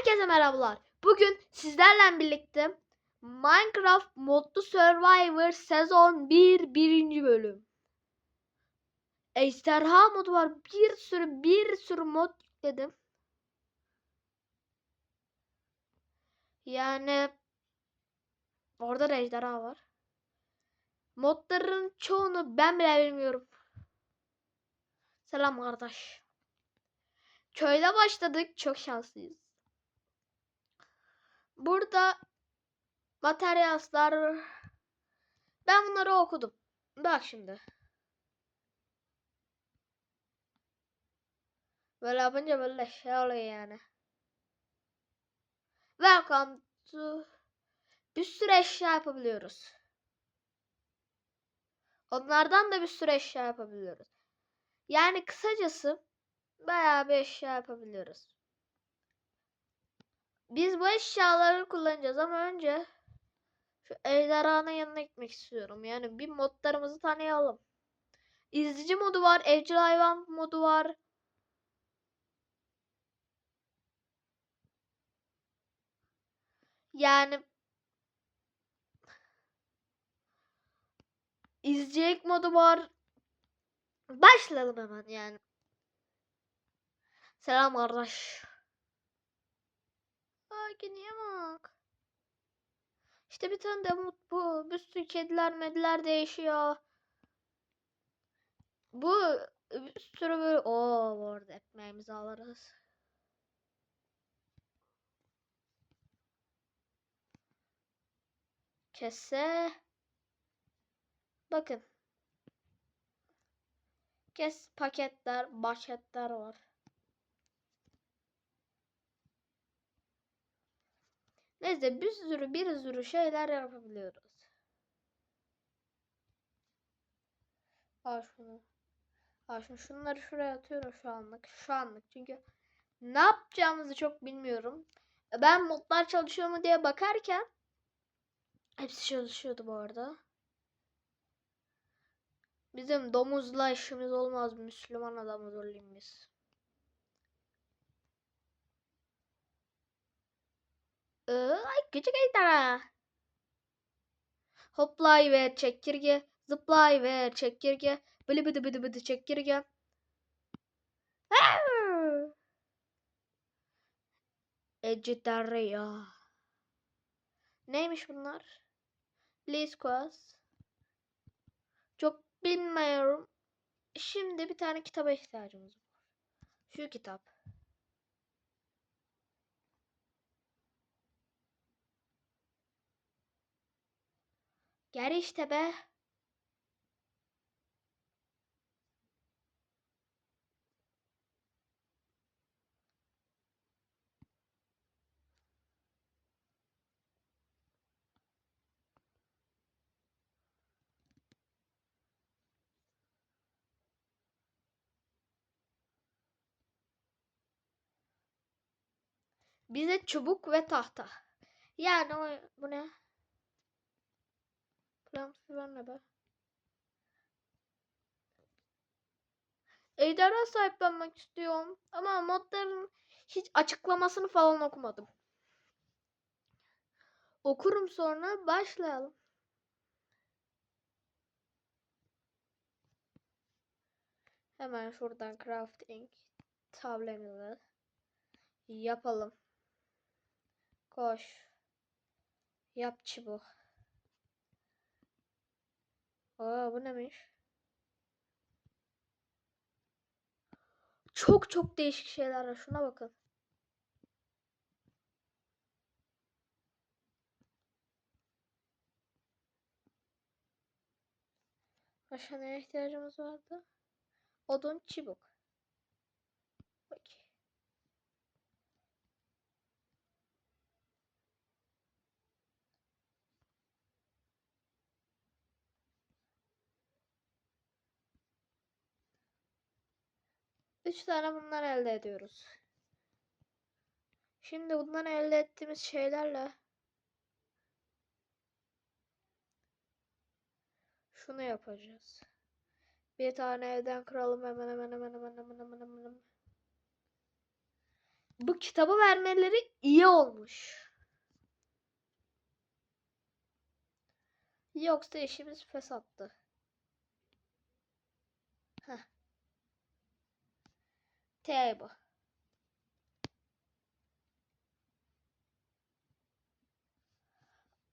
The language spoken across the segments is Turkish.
Herkese merhabalar. Bugün sizlerle birlikte Minecraft Modlu Survivor Sezon 1 birinci bölüm. Ejderha modu var. Bir sürü bir sürü mod yükledim. Yani orada da ejderha var. Modların çoğunu ben bile bilmiyorum. Selam kardeş. Köyde başladık. Çok şanslıyız. Burada materyallar ben bunları okudum. Bak şimdi. Böyle yapınca böyle şey oluyor yani. Welcome to bir sürü eşya yapabiliyoruz. Onlardan da bir sürü eşya yapabiliyoruz. Yani kısacası bayağı bir eşya yapabiliyoruz. Biz bu eşyaları kullanacağız ama önce şu ejderhanın yanına gitmek istiyorum. Yani bir modlarımızı tanıyalım. İzleyici modu var, evcil hayvan modu var. Yani izleyecek modu var. Başlayalım hemen yani. Selam kardeş. Niye bak. İşte bir tane de mut bu. Bir sürü kediler mediler değişiyor. Bu bir sürü böyle o bu arada ekmeğimizi alırız. Kese. Bakın. Kes paketler, başetler var. Neyse bir sürü bir sürü şeyler yapabiliyoruz. Al şunu. Al şunu. Şunları şuraya atıyorum şu anlık. Şu anlık. Çünkü ne yapacağımızı çok bilmiyorum. Ben modlar çalışıyor mu diye bakarken hepsi çalışıyordu bu arada. Bizim domuzla işimiz olmaz. Müslüman adamız olayım biz. Ay küçük ejderha. Hoplayıver çekirge. Zıplayıver çekirge. Bıdı bıdı bıdı bıdı çekirge. Ejderha. Neymiş bunlar? Lisquas. Çok bilmiyorum. Şimdi bir tane kitaba ihtiyacımız var. Şu kitap. Gel işte be. Bize çubuk ve tahta. Yani o bu ne? Ne be? Ejderha sahiplenmek istiyorum. Ama modların hiç açıklamasını falan okumadım. Okurum sonra başlayalım. Hemen şuradan crafting tablemizi yapalım. Koş. Yap çubuk. Aa bu neymiş? Çok çok değişik şeyler var. Şuna bakın. Başka neye ihtiyacımız vardı? Odun çubuk. Peki. Üç tane bunlar elde ediyoruz. Şimdi bundan elde ettiğimiz şeylerle şunu yapacağız. Bir tane evden kıralım hemen hemen hemen hemen hemen hemen hemen. bu kitabı vermeleri iyi olmuş. Yoksa işimiz fesattı. Heh. Table.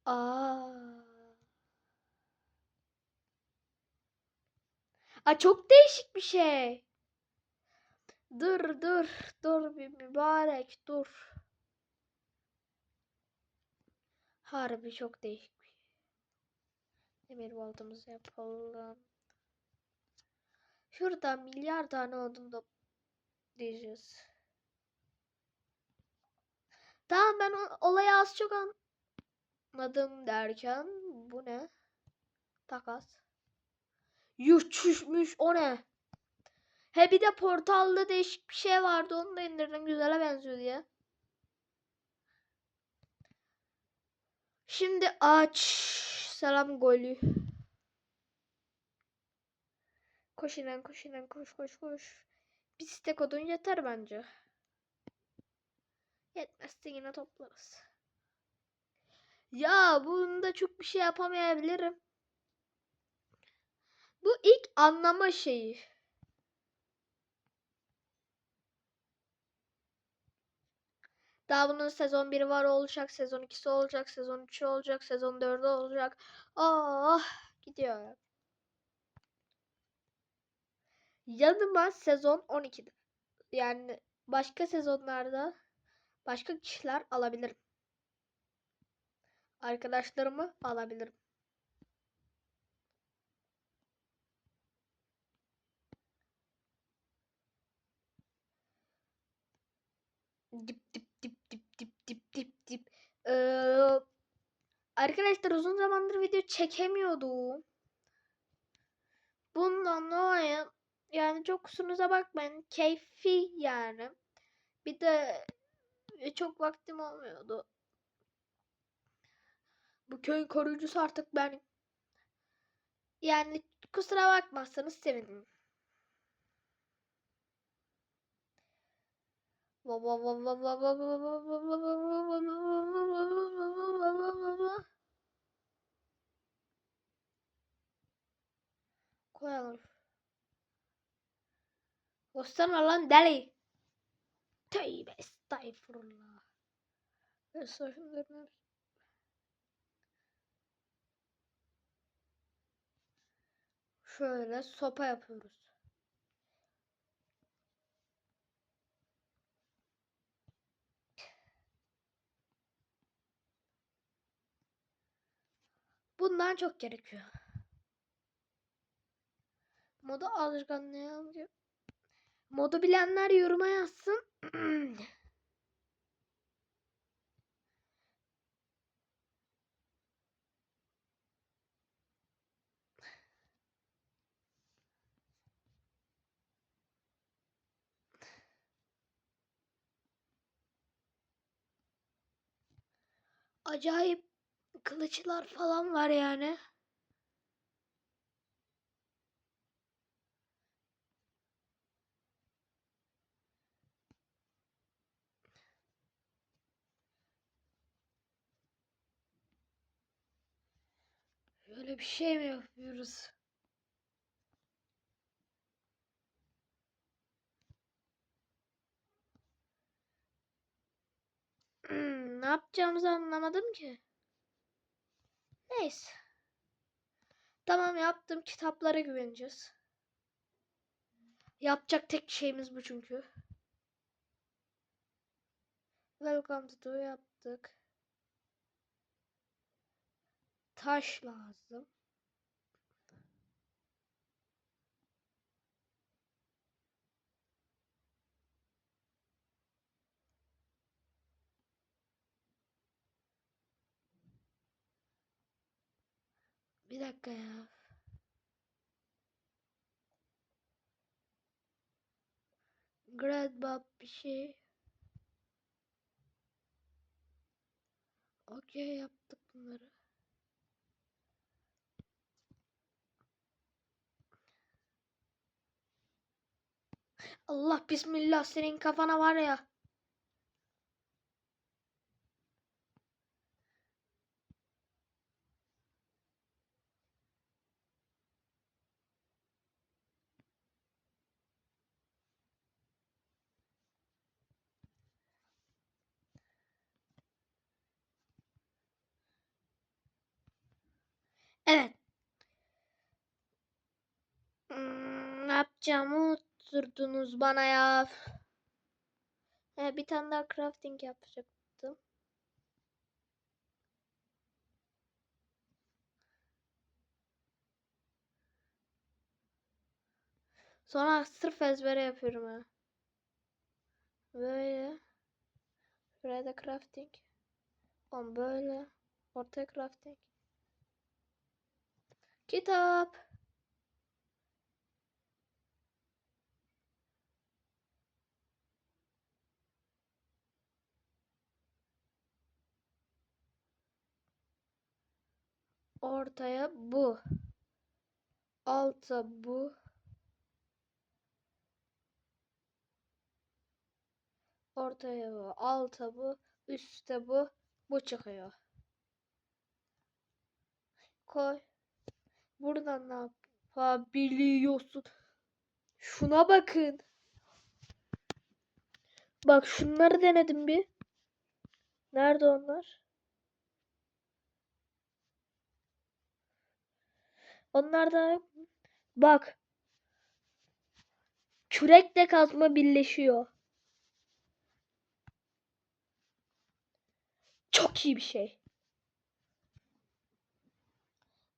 Aa. Aa çok değişik bir şey. Dur dur dur bir mübarek dur. Harbi çok değişik bir şey. Demir baltamızı yapalım. Şurada milyar tane odun da diyeceğiz. Tamam ben olayı az çok anladım derken bu ne? Takas. Yuh o ne? He bir de portalda değişik bir şey vardı onu da indirdim güzele benziyor diye. Şimdi aç. Selam golü. Koş inen koş inen koş koş koş. Bir stek odun yeter bence. Yetmezse yine toplarız. Ya bunda çok bir şey yapamayabilirim. Bu ilk anlama şeyi. Daha bunun sezon 1'i var olacak, sezon 2'si olacak, sezon 3'ü olacak, sezon 4'ü olacak. Oh gidiyor. ya. Yanıma sezon 12'de. Yani başka sezonlarda başka kişiler alabilirim. Arkadaşlarımı alabilirim. Dip dip dip dip dip dip dip dip. Ee, arkadaşlar uzun zamandır video çekemiyordum. Bundan dolayı yani çok kusurunuza bakmayın. Keyfi yani. Bir de e, çok vaktim olmuyordu. Bu köyün koruyucusu artık benim. Yani kusura bakmazsanız sevinirim. Koyalım. Koşsana lan deli. Tövbe estağfurullah. Estağfurullah. Şöyle sopa yapıyoruz. Bundan çok gerekiyor. Moda alışkanlığı. Modu bilenler yoruma yazsın. Acayip kılıçlar falan var yani. Böyle bir şey mi yapıyoruz? Hmm, ne yapacağımızı anlamadım ki. Neyse. Tamam yaptım. Kitaplara güveneceğiz. Yapacak tek şeyimiz bu çünkü. Welcome to do yaptık. Taş lazım. Bir dakika ya. Grandma bir şey. Okey yaptık bunları. Allah bismillah senin kafana var ya. Evet. Hmm, ne unutturdunuz bana ya. Bir tane daha crafting yapacaktım. Sonra sırf ezbere yapıyorum ha. Böyle. Şuraya da crafting. On böyle. Ortaya crafting. Kitap. Ortaya bu. Alta bu. Ortaya bu. Alta bu. Üste bu. Bu çıkıyor. Koy. Buradan ne yapabiliyorsun? Şuna bakın. Bak şunları denedim bir. Nerede onlar? Onlar da? Bak. Kürekle kazma birleşiyor. Çok iyi bir şey.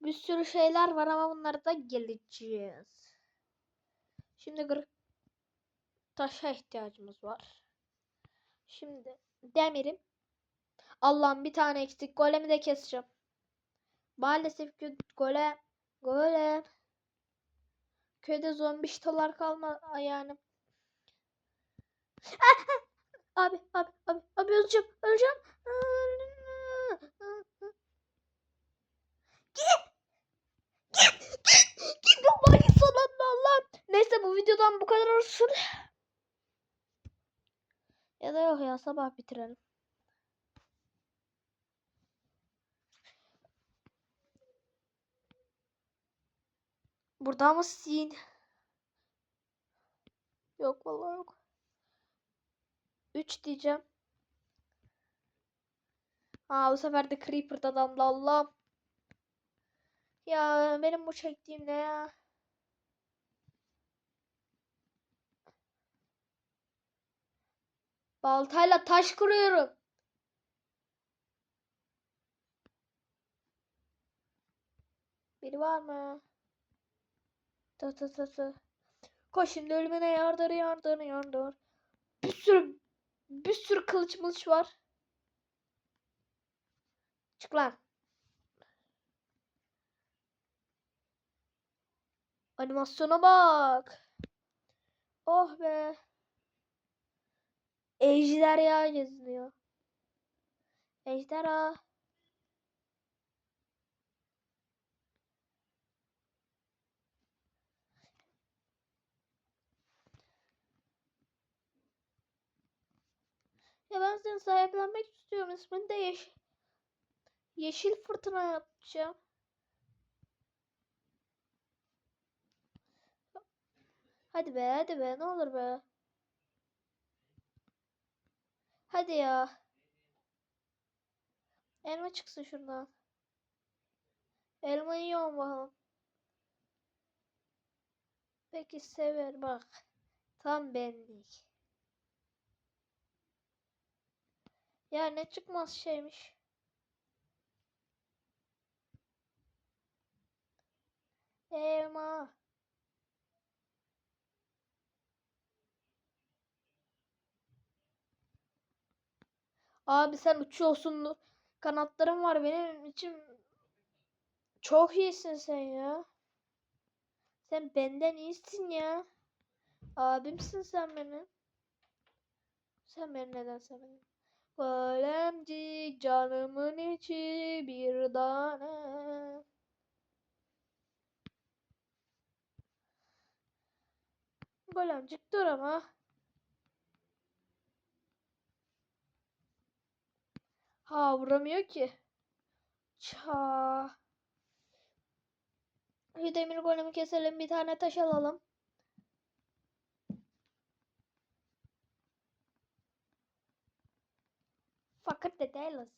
Bir sürü şeyler var ama bunlara da geleceğiz. Şimdi gır taşa ihtiyacımız var. Şimdi demirim. Allah'ım bir tane eksik. Golemi de keseceğim. Maalesef ki golem golem köyde zombi şitolar kalma yani. abi abi abi abi öleceğim öleceğim. Git. Git. Git. Git manyak sonunda Allah. Neyse bu videodan bu kadar olsun. Ya da yok ya sabah bitirelim. Burada mısın? Yok vallahi yok. 3 diyeceğim. Aa bu sefer de Creeper'dan damla Allah'ım. Ya benim bu çektiğim ne ya? Baltayla taş kuruyorum. Biri var mı? Ta ta ta ta. Koş şimdi ölümüne yardır yardır yardır. Bir sürü bir sürü kılıç mılıç var. Çık lan. Animasyona bak. Oh be. Ejderha geziniyor. Ejderha. Ya ben seni sahiplenmek istiyorum. İsmini de yeş Yeşil fırtına yapacağım. Hadi be hadi be ne olur be. Hadi ya. Elma çıksın şuradan. Elma yiyorum bakalım. Peki sever bak. Tam benlik. Ya ne çıkmaz şeymiş. Elma. Abi sen uçuyorsun. Kanatlarım var benim için. Çok iyisin sen ya. Sen benden iyisin ya. Abimsin sen benim. Sen beni neden sevmedin? Golemcik canımın içi bir tane. Golemcik dur ama. Ha vuramıyor ki. Ça. Bir demir golemi keselim. Bir tane taş alalım. Fakir de değiliz.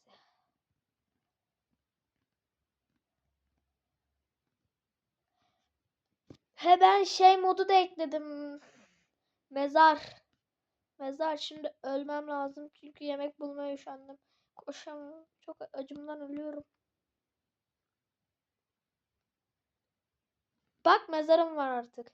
He ben şey modu da ekledim. Mezar. Mezar şimdi ölmem lazım çünkü yemek bulmaya üşendim. Koşamıyorum. Çok acımdan ölüyorum. Bak mezarım var artık.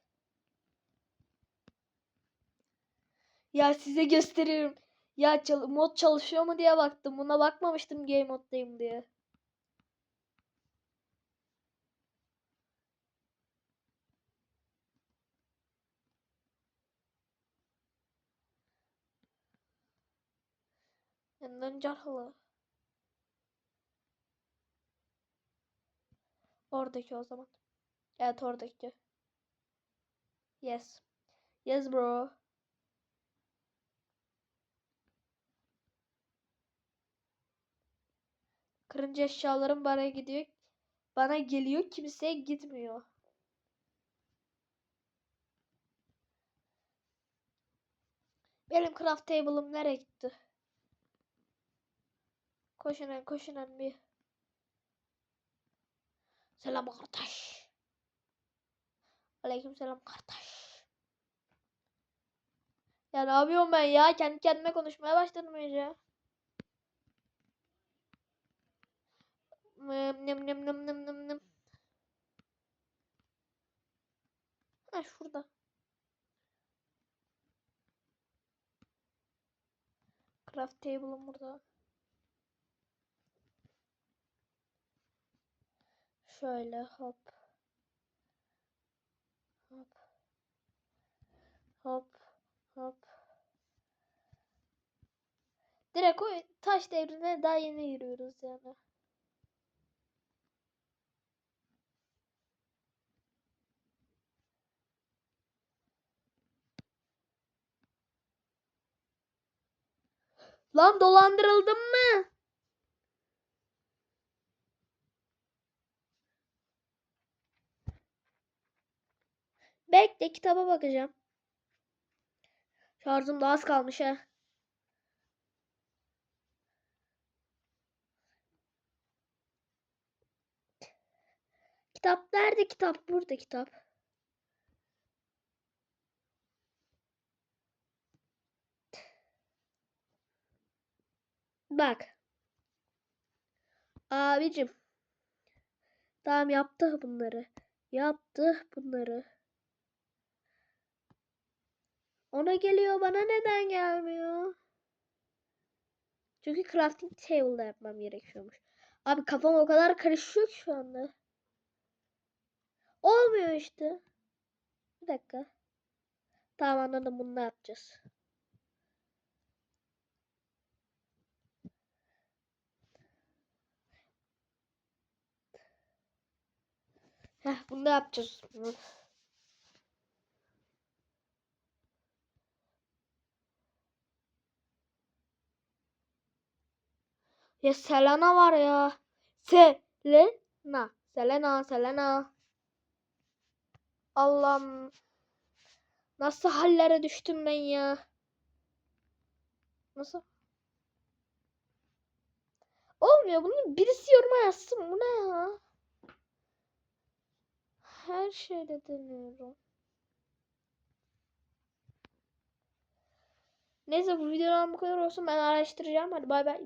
Ya size gösteririm. Ya çal- mod çalışıyor mu diye baktım. Buna bakmamıştım game moddayım diye. Yandan carhalı. Oradaki o zaman. Evet oradaki. Yes. Yes bro. Kırınca eşyalarım bana gidiyor. Bana geliyor kimseye gitmiyor. Benim craft table'ım nereye gitti? Koşun en koşun en bir. Selam kardeş. Aleyküm selam kardeş. Ya ne yapıyorum ben ya? Kendi kendime konuşmaya başladım iyice. Nem nem nem nem nem nem. Ha şurada. Craft table'ım burada. Şöyle hop. Hop. Hop. Hop. Direkt o taş devrine daha yeni giriyoruz yani. Lan dolandırıldım mı? Bekle kitaba bakacağım. Şarjım da az kalmış ha. Kitap nerede kitap? Burada kitap. Bak. Abicim. Tamam yaptı bunları. Yaptı bunları. Ona geliyor bana neden gelmiyor? Çünkü crafting table'da yapmam gerekiyormuş. Abi kafam o kadar karışıyor şu anda. Olmuyor işte. Bir dakika. Tamam anladım bunu ne yapacağız. Heh bunu da yapacağız. Ya Selena var ya. Selena. Selena, Selena. Allah'ım. Nasıl hallere düştüm ben ya. Nasıl? Olmuyor. Bunu birisi yoruma yazsın. Bu ne ya? Her şeyde deniyorum. Neyse bu videodan bu kadar olsun. Ben araştıracağım. Hadi bay bay.